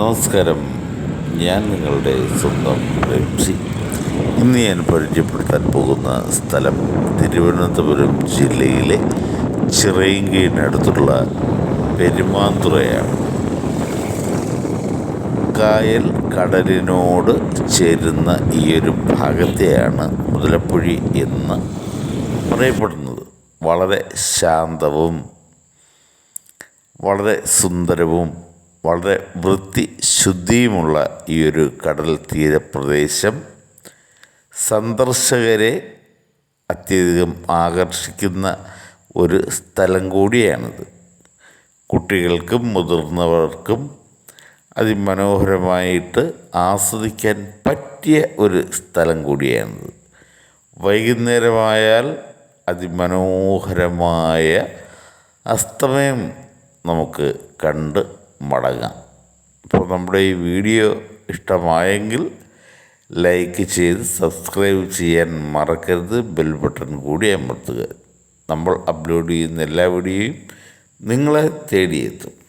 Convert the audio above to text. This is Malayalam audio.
നമസ്കാരം. ഞാൻ നിങ്ങളുടെ സ്വന്തം റെംസി ഇന്ന് ഞാൻ പരിചയപ്പെടുത്താൻ പോകുന്ന സ്ഥലം തിരുവനന്തപുരം ജില്ലയിലെ ചിറയൻകീഴിനടുത്തുള്ള പെരുമാന്തുറയാണ്. കായൽ കടലിനോട് ചേരുന്ന ഈ ഒരു ഭാഗത്തെയാണ് മുതലപ്പുഴി എന്ന് പറയപ്പെടുന്നത്. വളരെ ശാന്തവും വളരെ സുന്ദരവും വളരെ വൃത്തി ശുദ്ധിയുമുള്ള ഈ ഒരു കടൽ തീരപ്രദേശം സന്ദർശകരെ അത്യധികം ആകർഷിക്കുന്ന ഒരു സ്ഥലം കൂടിയാണിത്. കുട്ടികൾക്കും മുതിർന്നവർക്കും അതിമനോഹരമായിട്ട് ആസ്വദിക്കാൻ പറ്റിയ ഒരു സ്ഥലം കൂടിയാണിത്. വൈകുന്നേരമായാൽ അതിമനോഹരമായ അസ്തമയം നമുക്ക് കണ്ട് മടങ്ങാം അപ്പോൾ നമ്മുടെ ഈ വീഡിയോ ഇഷ്ടമായെങ്കിൽ ലൈക്ക് ചെയ്ത് സബ്സ്ക്രൈബ് ചെയ്യാൻ മറക്കരുത്. ബെൽ ബട്ടൺ കൂടി അമർത്തുക. നമ്മൾ അപ്ലോഡ് ചെയ്യുന്ന എല്ലാ വീഡിയോയും നിങ്ങളെ തേടിയെത്തും.